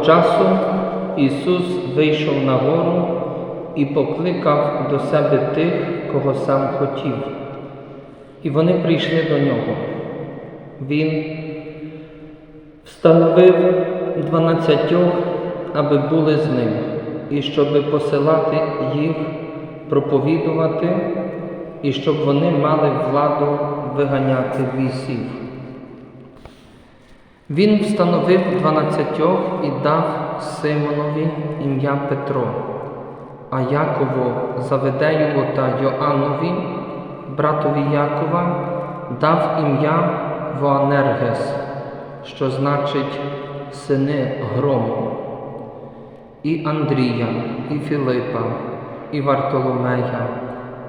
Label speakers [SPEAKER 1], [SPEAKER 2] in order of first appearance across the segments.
[SPEAKER 1] Того часу Ісус вийшов на гору і покликав до себе тих, кого сам хотів. І вони прийшли до нього. Він встановив дванадцятьох, аби були з ним, і щоби посилати їх, проповідувати, і щоб вони мали владу виганяти бісів. Він встановив дванадцятьох і дав Симонові ім'я Петро, а Якову, Заведеєву та Йоаннові, братові Якова, дав ім'я Воанергес, що значить сини грому, і Андрія, і Філипа, і Вартоломея,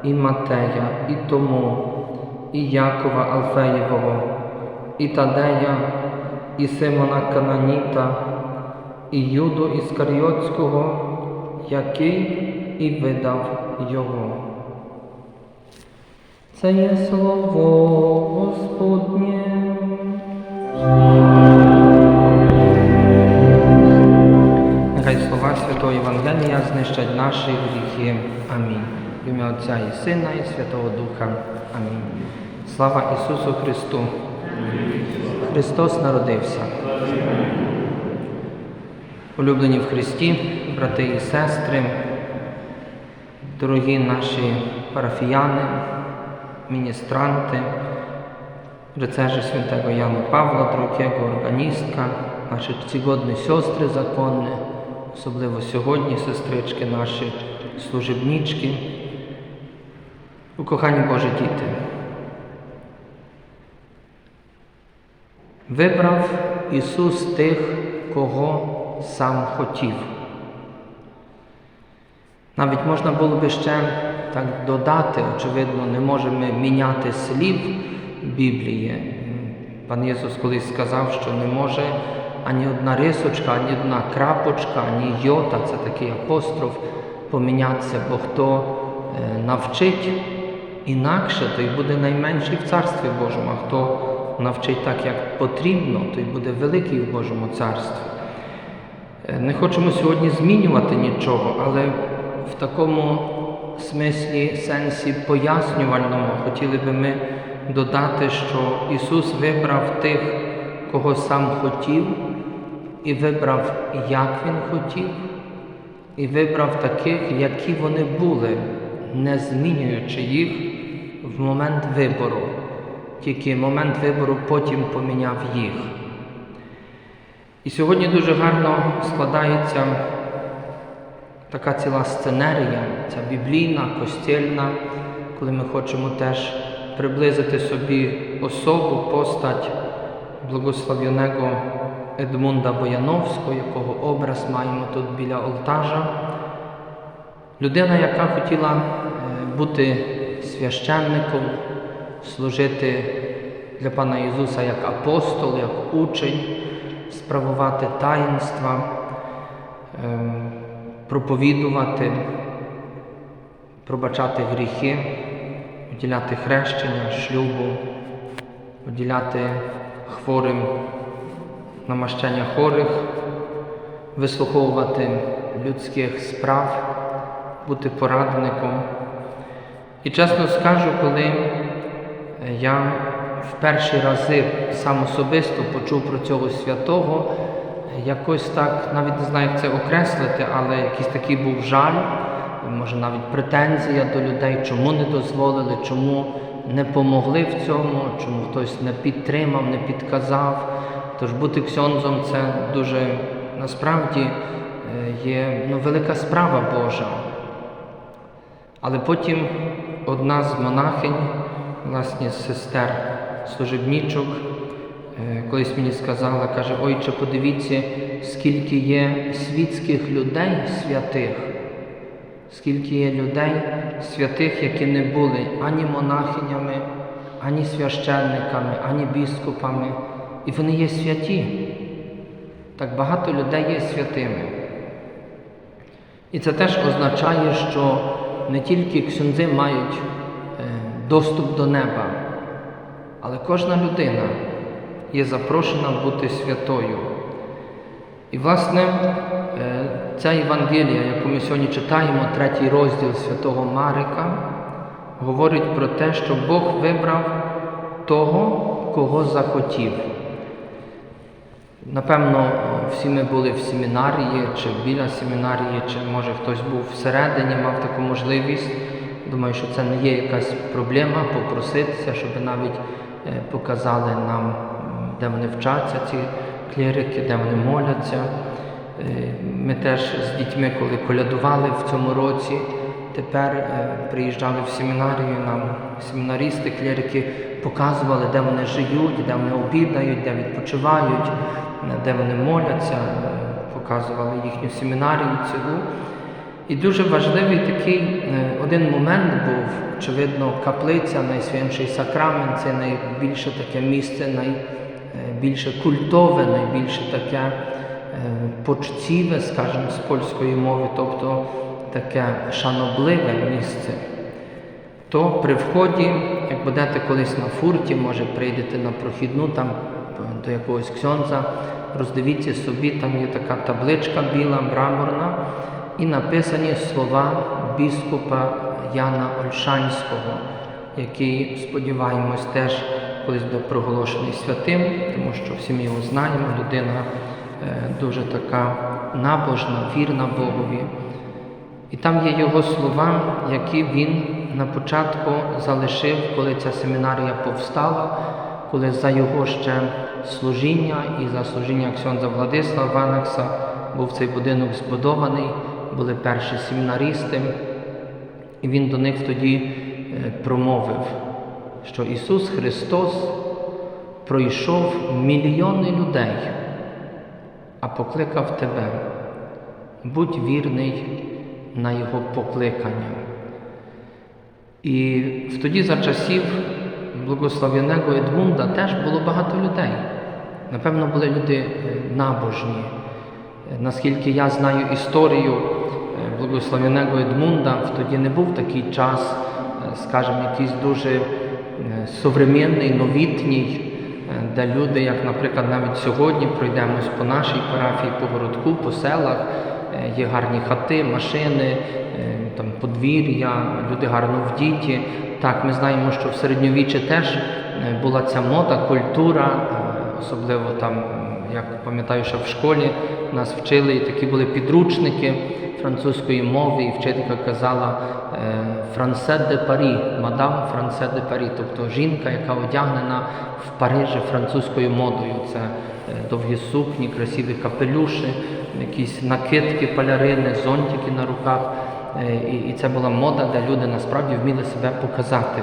[SPEAKER 1] і Матея, і Тому, і Якова Алфеєвого, і Тадея, і Симона Кананіта, і Юду Іскаріотського, який і видав його. Це є слово Господнє. Нехай слова Святого Євангелія знищать наші гріхи. Амінь. В ім'я Отця і Сина, і Святого Духа. Амінь. Слава Ісусу Христу! Христос народився. Улюблені в Христі, брати і сестри, дорогі наші парафіяни, міністранти, rycerze świętego Jana Pawła II, органістка, наші czcigodne сестри законні, особливо сьогодні сестрички наші служебнички, укохані Божі діти. Вибрав Ісус тих, кого сам хотів. Навіть можна було би ще так додати, очевидно, не можемо міняти слів Біблії. Пан Ісус колись сказав, що не може ані одна рисочка, ані одна крапочка, ані йота, це такий апостроф, помінятися, бо хто е, навчить інакше, той буде найменший в Царстві Божому, а хто навчить так, як потрібно, той буде великий в Божому царстві. Е, Не хочемо сьогодні змінювати нічого, але в такому смислі, сенсі пояснювальному хотіли би ми додати, що Ісус вибрав тих, кого сам хотів, і вибрав, як Він хотів, і вибрав таких, які вони були, не змінюючи їх в момент вибору. Тільки момент вибору потім поміняв їх. І сьогодні дуже гарно складається така ціла сценерія, ця біблійна, костільна, коли ми хочемо теж приблизити собі особу, постать благослов'яного Едмунда Бояновського, якого образ маємо тут біля олтажа. Людина, яка хотіла е, бути священником, служити для Пана Ісуса як апостол, як учень, справувати таїнства, ем, проповідувати, пробачати гріхи, уділяти хрещення, шлюбу, уділяти хворим намащення хворих, вислуховувати людських справ, бути порадником. І чесно скажу, коли я в перші рази сам особисто почув про цього святого, якось так, навіть не знаю, як це окреслити, але якийсь такий був жаль, може навіть претензія до людей, чому не дозволили, чому не помогли в цьому, чому хтось не підтримав, не підказав. Тож бути ксьонзом це дуже насправді е, є ну, велика справа Божа. Але потім одна з монахинь, власне, сестер служебнічок, е, колись мені сказала, каже, ойче, подивіться, скільки є світських людей святих, скільки є людей святих, які не були ані монахинями, ані священниками, ані біскупами, і вони є святі. Так багато людей є святими. І це теж означає, що не тільки ксюндзи мають доступ до неба, але кожна людина є запрошена бути святою. І, власне, е, ця Євангелія, яку ми сьогодні читаємо, третій розділ святого Марика, говорить про те, що Бог вибрав того, кого захотів. Напевно, всі ми були в семінарії, чи біля семінарії, чи може хтось був всередині, мав таку можливість. Думаю, що це не є якась проблема попроситися, щоб навіть е, показали нам, де вони вчаться, ці клірики, де вони моляться. Е, Ми теж з дітьми, коли колядували в цьому році, тепер е, приїжджали в семінарію, нам семінарісти, клірики показували, де вони живуть, де вони обідають, де відпочивають, де вони моляться, показували їхню семінарію цілу. І дуже важливий такий е, один момент був, очевидно, каплиця, найсвятіший сакрамент, це найбільше таке місце, найбільше культове, найбільше таке е, почтіве, скажімо, з польської мови, тобто таке шанобливе місце. То при вході, як будете колись на фурті, може прийдете на прохідну там е, до якогось ксьонза, роздивіться собі, там є така табличка біла, мраморна, і написані слова біскупа Яна Ольшанського, який, сподіваємось, теж колись буде проголошений святим, тому що всі ми його знаємо, людина е, дуже така набожна, вірна Богові. І там є його слова, які він на початку залишив, коли ця семінарія повстала, коли за його ще служіння і за служіння Ксьонза Владислава Ванакса був цей будинок збудований, були перші семінарісти, і він до них тоді е, промовив, що Ісус Христос пройшов мільйони людей, а покликав тебе. Будь вірний на Його покликання. І тоді за часів благословеного Едмунда теж було багато людей. Напевно, були люди е, набожні. Наскільки я знаю історію е, благословеного Едмунда, тоді не був такий час, е, скажімо, якийсь дуже е, современний, новітній, де люди, як, наприклад, навіть сьогодні пройдемось по нашій парафії, по городку, по селах, є гарні хати, машини, там подвір'я, люди гарно вдіті. Так, ми знаємо, що в середньовіччі теж була ця мода, культура, особливо там, як пам'ятаю, що в школі нас вчили, і такі були підручники французької мови, і вчителька казала Франсе де Парі, мадам Франсе де Парі, тобто жінка, яка одягнена в Парижі французькою модою. Це е, довгі сукні, красиві капелюші, якісь накидки, палярини, зонтики на руках. Е, і це була мода, де люди насправді вміли себе показати.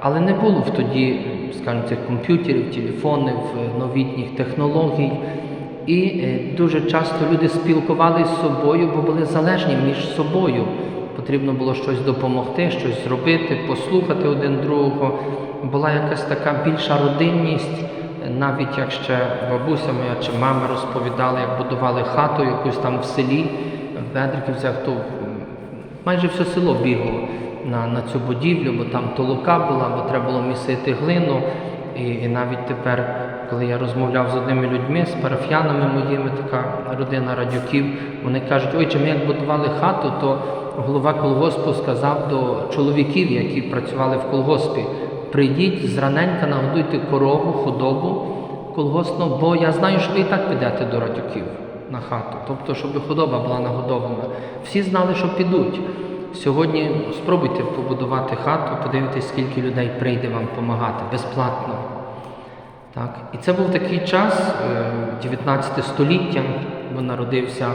[SPEAKER 1] Але не було в тоді, скажімо, цих комп'ютерів, телефонів, е, новітніх технологій. І е, дуже часто люди спілкувалися з собою, бо були залежні між собою. Потрібно було щось допомогти, щось зробити, послухати один другого. Була якась така більша родинність, навіть як ще бабуся моя чи мама розповідали, як будували хату якусь там в селі, в Бедриківцях, то майже все село бігло на, на цю будівлю, бо там толока була, бо треба було місити глину. І, і навіть тепер, коли я розмовляв з одними людьми, з парафіянами моїми, така родина радюків, вони кажуть, ой, чи ми як будували хату, то голова колгоспу сказав до чоловіків, які працювали в колгоспі, прийдіть зраненька, нагодуйте корову, худобу колгоспну, бо я знаю, що ви і так підете до радюків на хату, тобто, щоб худоба була нагодована. Всі знали, що підуть. Сьогодні спробуйте побудувати хату, подивитись, скільки людей прийде вам допомагати безплатно. Так? І це був такий час, е, 19 століття, бо народився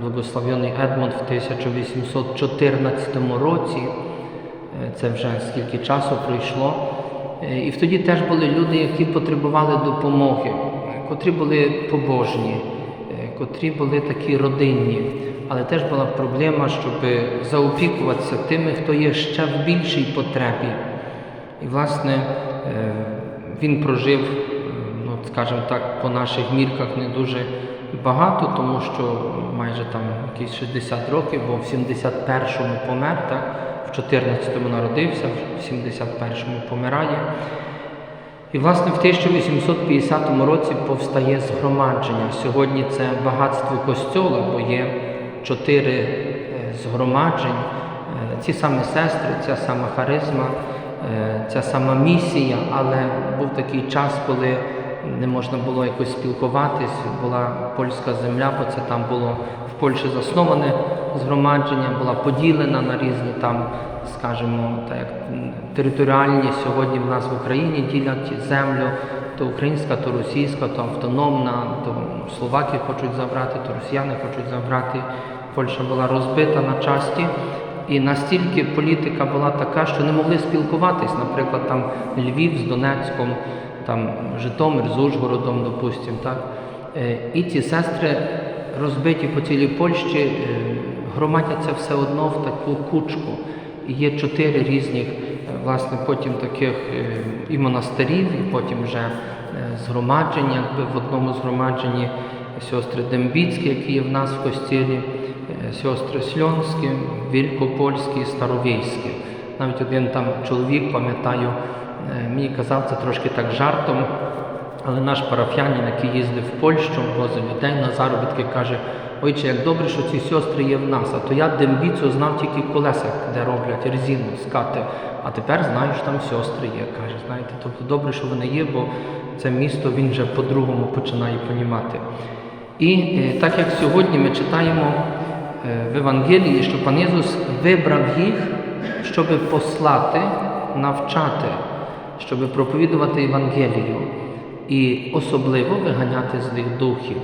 [SPEAKER 1] благословений Едмонд в 1814 році. Е, Це вже скільки часу пройшло. Е, І тоді теж були люди, які потребували допомоги, е, котрі були побожні, е, котрі були такі родинні. Але теж була проблема, щоб заопікуватися тими, хто є ще в більшій потребі. І, власне, е, він прожив е, ну, скажімо так, по наших мірках не дуже багато, тому що майже там якісь 60 років, бо в 71-му помер, так? в 14-му народився, в 71-му помирає. І, власне, в 1850 році повстає згромадження. Сьогодні це багатство костьола, бо є чотири е, згромаджень, Е, ці самі сестри, ця сама харизма, е, ця сама місія, але був такий час, коли не можна було якось спілкуватись, була польська земля, бо це там було в Польщі засноване згромадження, була поділена на різні там, скажімо, так як територіальні сьогодні в нас в Україні ділять землю, то українська, то російська, то автономна, то словаки хочуть забрати, то росіяни хочуть забрати. Польща була розбита на часті. І настільки політика була така, що не могли спілкуватись, наприклад, там Львів з Донецьком, там Житомир з Ужгородом, допустимо, так. Е, І ці сестри розбиті по цілій Польщі, е, громадяться все одно в таку кучку. І є чотири різних, е, власне, потім таких і монастирів, і потім вже згромаджень, якби в одному згромадженні сестри Дембіцькі, які є в нас в костілі, сестри Сльонські, Вількопольські, Старовійські. Навіть один там чоловік, пам'ятаю, е, мені казав це трошки так жартом, але наш парафіянин, який їздив в Польщу, возив людей на заробітки, каже, ойче, як добре, що ці сестри є в нас, а то я дембіцю знав тільки в колесах, де роблять резину, скати, а тепер знаю, що там сестри є. Каже, знаєте, тобто добре, що вони є, бо це місто він вже по-другому починає понімати. І е, так як сьогодні ми читаємо е, в Євангелії, що пан Ісус вибрав їх, щоб послати, навчати, щоб проповідувати Євангелію і особливо виганяти злих духів.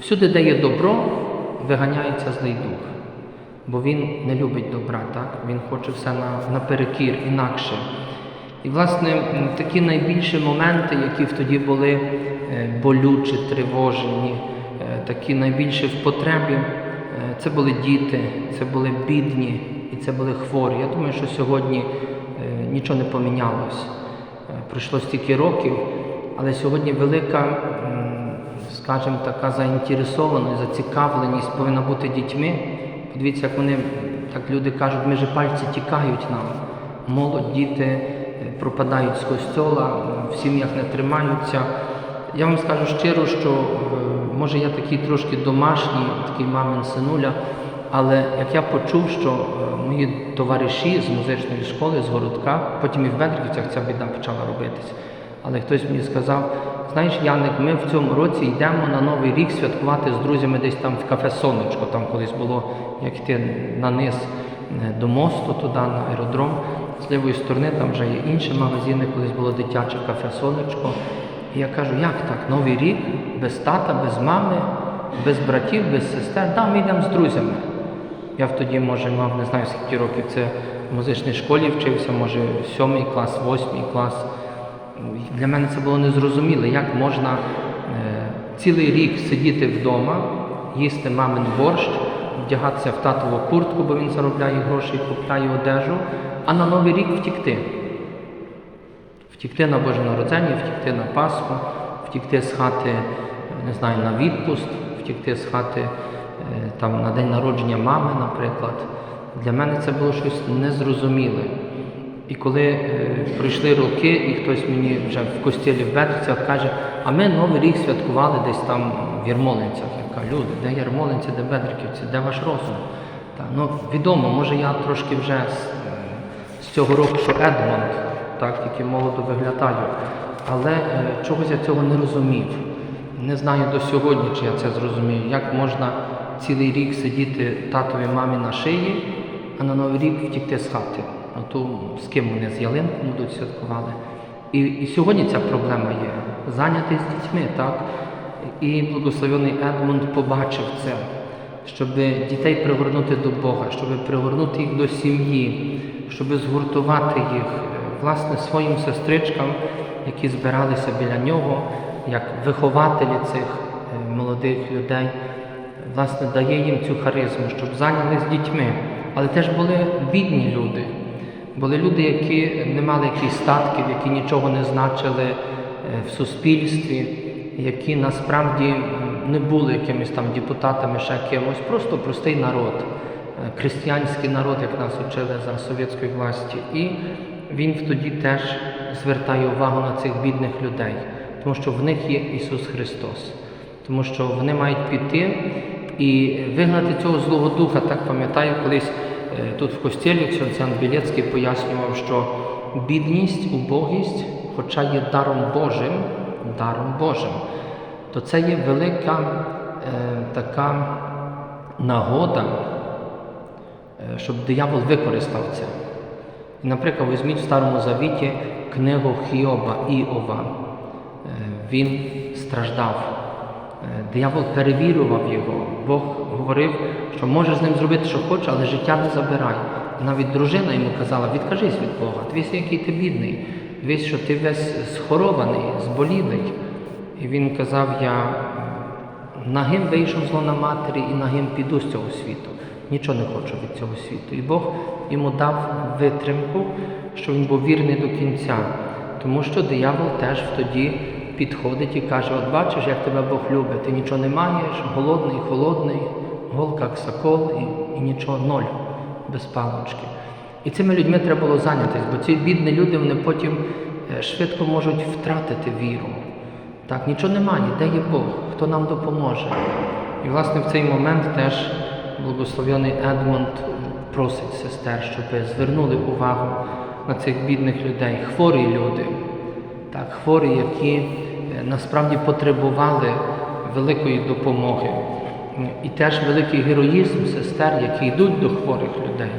[SPEAKER 1] Всюди, де є добро, виганяється злий дух, бо він не любить добра, так? він хоче все на, наперекір, інакше. І, власне, такі найбільші моменти, які тоді були е, болючі, тривожені, е, такі найбільші в потребі, е, це були діти, це були бідні і це були хворі. Я думаю, що сьогодні нічого не помінялось. Пройшло стільки років, але сьогодні велика, скажімо, така заінтересованість, зацікавленість повинна бути дітьми. Подивіться, як вони, так люди кажуть, ми же пальці тікають нам. Молодь, діти е, пропадають з костьола, е, в сім'ях не тримаються. Я вам скажу щиро, що е, може я такий трошки домашній, такий мамин синуля, але як я почув, що е, мої товариші з музичної школи, з городка, потім і в Бедриківцях ця біда почала робитись. Але хтось мені сказав, знаєш, Яник, ми в цьому році йдемо на Новий рік святкувати з друзями десь там в кафе Сонечко. Там колись було, як йти на низ е, до мосту, туди, на аеродром. З лівої сторони там вже є інші магазини, колись було дитяче кафе Сонечко. І я кажу, як так? Новий рік без тата, без мами, без братів, без сестер. Да, ми йдемо з друзями. Я тоді, може, мав не знаю скільки років це в музичній школі вчився, може, сьомий клас, восьмий клас. Для мене це було незрозуміло, як можна е, цілий рік сидіти вдома, їсти мамин борщ, вдягатися в татову куртку, бо він заробляє гроші купляє одежу, а на Новий рік втікти. Втікти на Боже Народзення, втікти на Пасху, втікти з хати, не знаю, на відпуст, втікти з хати там, на день народження мами, наприклад. Для мене це було щось незрозуміле. І коли е, пройшли роки, і хтось мені вже в костілі в Бедрицях каже, а ми Новий рік святкували десь там в Ярмолинцях. Я кажу, люди, де Ярмолинці, де Бедриківці, де ваш розум? Та, ну, відомо, може я трошки вже з, з цього року, що Едмонд, так, тільки молодо виглядаю. Але е, чогось я цього не розумів. Не знаю до сьогодні, чи я це зрозумію, як можна цілий рік сидіти татові мамі на шиї, а на Новий рік втікти з хати. Ну то з ким вони з ялинком будуть святкували. І, і сьогодні ця проблема є. Зайнятий з дітьми, так? І благословений Едмунд побачив це, щоб дітей пригорнути до Бога, щоб пригорнути їх до сім'ї, щоб згуртувати їх е, власне своїм сестричкам, які збиралися біля нього, як вихователі цих е, молодих людей, власне, дає їм цю харизму, щоб зайнялись дітьми. Але теж були бідні люди. Були люди, які не мали якихось статків, які нічого не значили е, в суспільстві. які насправді не були якимись там депутатами, ще кимось, просто простий народ, е, християнський народ, як нас учили за совєтської власті. І він тоді теж звертає увагу на цих бідних людей, тому що в них є Ісус Христос, тому що вони мають піти і вигнати цього злого духа. Так пам'ятаю, колись е, тут в костілі Ксьонцян Білецький пояснював, що бідність, убогість, хоча є даром Божим, даром Божим, то це є велика е, така нагода, е, щоб диявол використав це. Наприклад, візьміть в Старому Завіті книгу Хіоба Іова. Е, Він страждав. Е, Диявол перевірював його. Бог говорив, що можеш з ним зробити, що хочеш, але життя не забирай. Навіть дружина йому казала, відкажись від Бога, дивись, який ти бідний, дивись, що ти весь схорований, зболілий. І він казав, я нагим вийшов зло на матері і нагим піду з цього світу. Нічого не хочу від цього світу. І Бог йому дав витримку, що він був вірний до кінця. Тому що диявол теж тоді підходить і каже: От бачиш, як тебе Бог любить, ти нічого не маєш, голодний, холодний, гол, як сокол, і, і нічого, ноль без палочки. І цими людьми треба було зайнятися, бо ці бідні люди вони потім е, швидко можуть втратити віру. Так, нічого немає, де є Бог, хто нам допоможе. І, власне, в цей момент теж благословений Едмонд просить сестер, щоб звернули увагу на цих бідних людей, хворі люди, так, хворі, які насправді потребували великої допомоги. І теж великий героїзм сестер, які йдуть до хворих людей,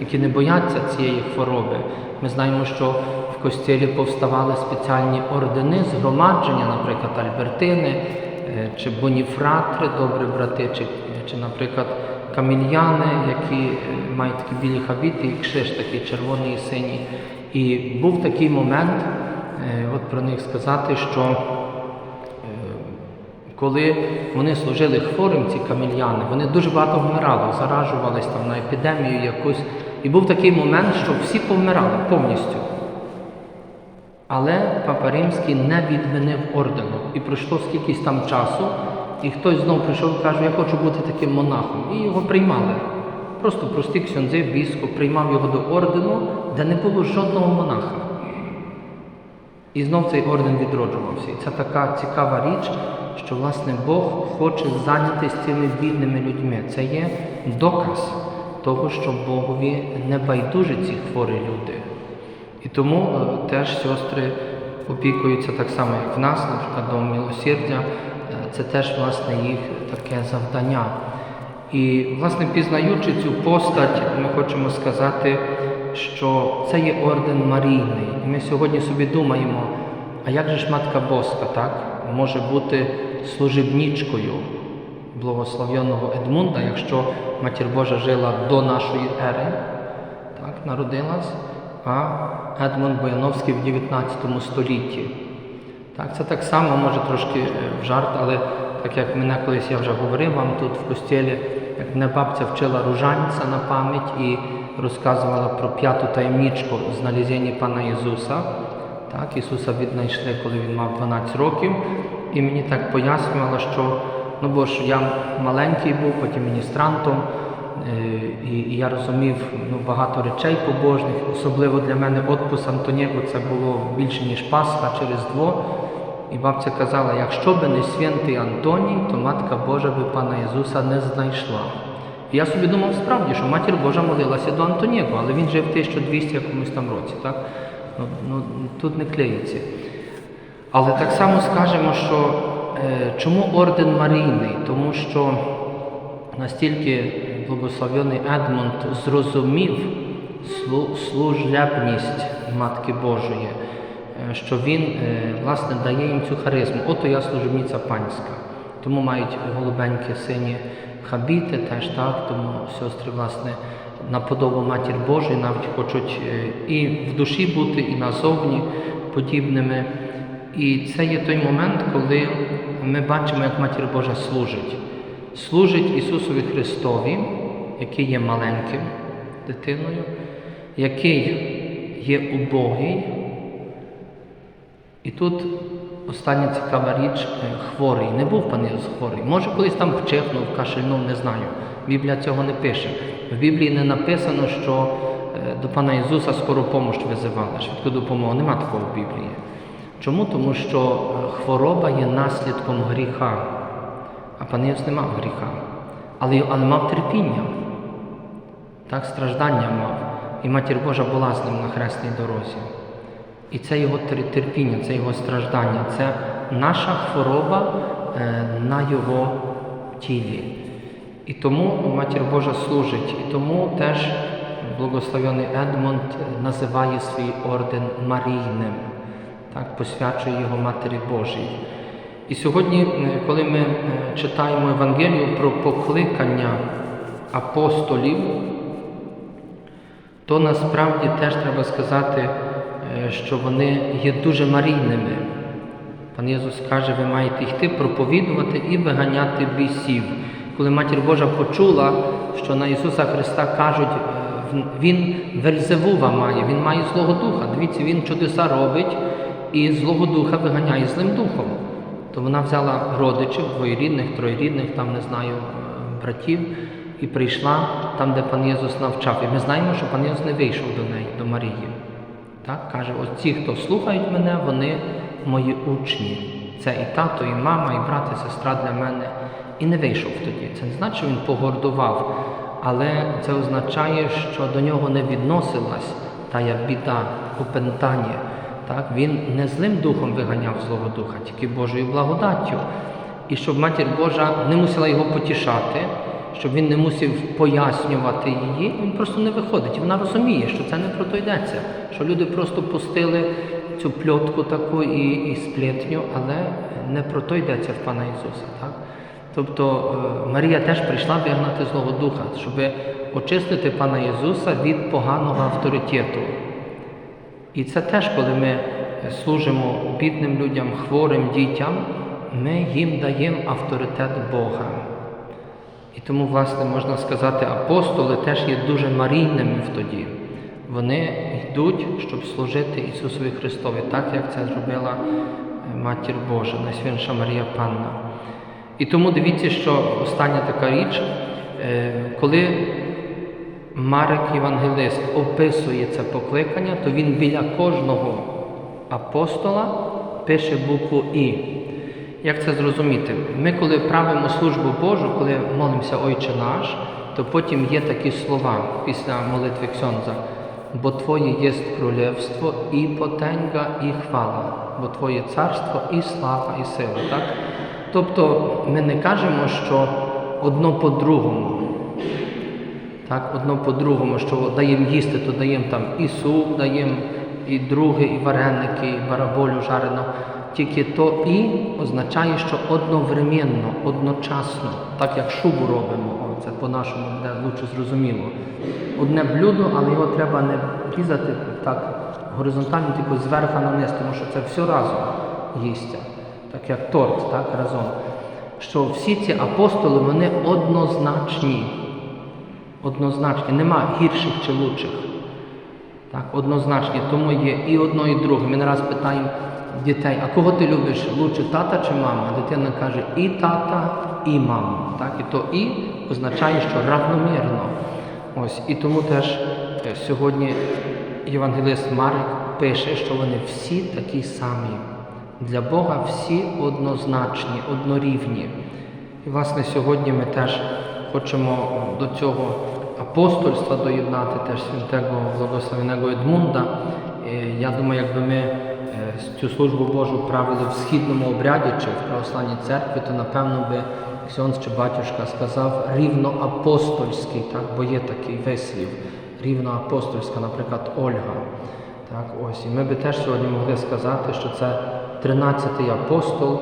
[SPEAKER 1] які не бояться цієї хвороби. Ми знаємо, що в костілі повставали спеціальні ордени згромадження, наприклад, Альбертини е, чи Боніфратри, добрі брати, чи, чи наприклад, камільяни, які е, мають такі білі хабіти, і кшиш такий червоний і синій. І був такий момент, е, от про них сказати, що коли вони служили хворим, ці камільяни, вони дуже багато вмирали, заражувались там на епідемію якусь. І був такий момент, що всі повмирали повністю. Але Папа Римський не відмінив ордену. І пройшло скількись там часу, і хтось знову прийшов і каже, я хочу бути таким монахом. І його приймали. Просто прості ксьонзи, біскуп приймав його до ордену, де не було жодного монаха. І знов цей орден відроджувався. І це така цікава річ, що власне Бог хоче зайнятися цими бідними людьми. Це є доказ того, що Богові не байдужі ці хворі люди. І тому е, теж сестри опікуються так само, як в нас, наприклад, дом милосердя. Е, Це теж власне їх таке завдання. І, власне, пізнаючи цю постать, ми хочемо сказати, що це є орден Марійний. І ми сьогодні собі думаємо, а як же ж Матка Боска так, може бути служебничкою благословенного Едмунда, якщо Матір Божа жила до нашої ери, так, народилась, а Едмунд Бояновський в 19 столітті. Так, це так само, може трошки е, в жарт, але так як мене колись я вже говорив вам тут в костілі, як мене бабця вчила ружанця на пам'ять і розказувала про п'яту таємничку з налізіння пана Ісуса. Так, Ісуса віднайшли, коли він мав 12 років, і мені так пояснювала, що ну бо ж я маленький був, потім міністрантом, е, і, і я розумів ну, багато речей побожних, особливо для мене отпуск Антоніку це було більше, ніж Пасха через Різдво. І бабця казала, якщо би не святий Антоній, то Матка Божа би Пана Ісуса не знайшла. І я собі думав справді, що Матір Божа молилася до Антоніку, але він жив в 1200 якомусь там році. Так? Ну, тут не клеїться. Але так само скажемо, що е, чому орден Марійний? Тому що настільки благословений Едмунд зрозумів слу- служебність Матки Божої, е, що він е, власне дає їм цю харизму. Ото я служебниця панська. Тому мають голубенькі сині хабіти теж так, тому сестри, власне, на подобу Матір Божої навіть хочуть е, і в душі бути, і назовні подібними. І це є той момент, коли ми бачимо, як Матір Божа служить. Служить Ісусові Христові, який є маленьким дитиною, який є убогий, І тут остання цікава річ, е, хворий. Не був пан Ісус хворий. Може, колись там вчихнув, кашельнув, не знаю. Біблія цього не пише. В Біблії не написано, що е, до пана Ісуса скору помощ визивали, швидку допомогу. Нема такого в Біблії. Чому? Тому що е, хвороба є наслідком гріха, а пан Ісус не мав гріха, але, але мав терпіння, так, страждання мав. І матір Божа була з ним на хресній дорозі. І це його терпіння, це його страждання, це наша хвороба е, на його тілі. І тому матір Божа служить, і тому теж благословений Едмонд називає свій орден Марійним, так, посвячує його Матері Божій. І сьогодні, е, коли ми е, читаємо Евангелію про покликання апостолів, то насправді теж треба сказати, е, що вони є дуже марійними. Пан Єсус каже, ви маєте йти проповідувати і виганяти бісів. Коли Матір Божа почула, що на Ісуса Христа кажуть, е, Він Вельзевува має, Він має Злого Духа. Дивіться, Він чудеса робить і Злого Духа виганяє злим духом. То вона взяла родичів, двоєрідних, троєрідних, там не знаю, е, братів, і прийшла там, де пан Єсус навчав. І ми знаємо, що пан Єсус не вийшов до неї, до Марії. Так? Каже, ті, хто слухають мене, вони мої учні. Це і тато, і мама, і брат, і сестра для мене. І не вийшов тоді. Це не значить, що він погордував, але це означає, що до нього не відносилась тая біда, опентання. Так? Він не злим духом виганяв злого духа, тільки Божою благодаттю. І щоб матір Божа не мусила його потішати, щоб він не мусив пояснювати її, він просто не виходить. Вона розуміє, що це не про то йдеться, що люди просто пустили цю пльотку таку і, і сплетню, але не про то йдеться в Пана Ісуса. Так? Тобто е, Марія теж прийшла вигнати Злого Духа, щоб очистити Пана Ісуса від поганого авторитету. І це теж, коли ми служимо бідним людям, хворим дітям, ми їм даємо авторитет Бога. І тому, власне, можна сказати, апостоли теж є дуже марійними в тоді. Вони йдуть, щоб служити Ісусові Христові, так як це зробила е, Матір Божа, Найсвятіша Марія Панна. І тому дивіться, що остання така річ, е, коли Марик Євангелист описує це покликання, то він біля кожного апостола пише букву І. Як це зрозуміти? Ми, коли правимо службу Божу, коли молимося Ойче наш, то потім є такі слова після молитви Ксьонза. Бо Твоє є королівство і потенга, і хвала, бо Твоє царство і слава, і сила. Так? Тобто ми не кажемо, що одно по-другому. Так, одно по-другому, що даємо їсти, то даємо там і суп, даємо і друге, і вареники, і бараболю жарено. Тільки то і означає, що одновременно, одночасно, так як шубу робимо, це по-нашому буде лучше зрозуміло. Одне блюдо, але його треба не різати так горизонтально, тільки зверху на тому що це все разом їсться, так як торт, так, разом. Що всі ці апостоли, вони однозначні. Однозначні, нема гірших чи лучших. Так, однозначні, тому є і одно, і друге. Ми не раз питаємо дітей, а кого ти любиш? Лучше тата чи мама? Дитина каже і тата, і маму. Так, і то і означає, що равномірно. Ось, і тому теж е, сьогодні євангелист Марик пише, що вони всі такі самі. Для Бога всі однозначні, однорівні. І, власне, сьогодні ми теж хочемо до цього апостольства доєднати теж святого благословеного Едмунда. Е, Я думаю, якби ми цю службу Божу правили в східному обряді чи в православній церкві, то напевно би Ксьонс чи батюшка сказав рівно апостольський, так, бо є такий вислів, рівно апостольська, наприклад, Ольга. Так, ось. І ми би теж сьогодні могли сказати, що це 13-й апостол,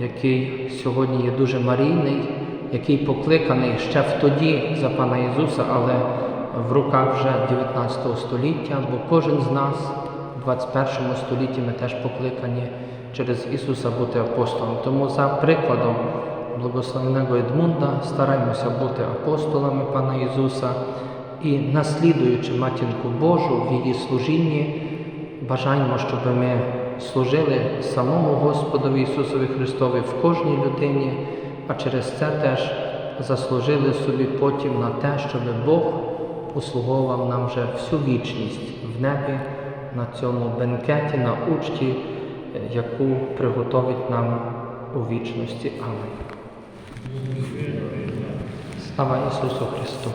[SPEAKER 1] який сьогодні є дуже марійний, який покликаний ще в тоді за Пана Ісуса, але в руках вже 19 століття, бо кожен з нас 21 столітті ми теж покликані через Ісуса бути апостолом. Тому за прикладом благословеного Едмунда стараємося бути апостолами Пана Ісуса і наслідуючи матінку Божу в її служінні, бажаємо, щоб ми служили самому Господові Ісусові Христові в кожній людині, а через це теж заслужили собі потім на те, щоб Бог услуговував нам вже всю вічність в небі на цьому бенкеті, на учті, е, яку приготовить нам у вічності. Амінь. Слава Ісусу Христу!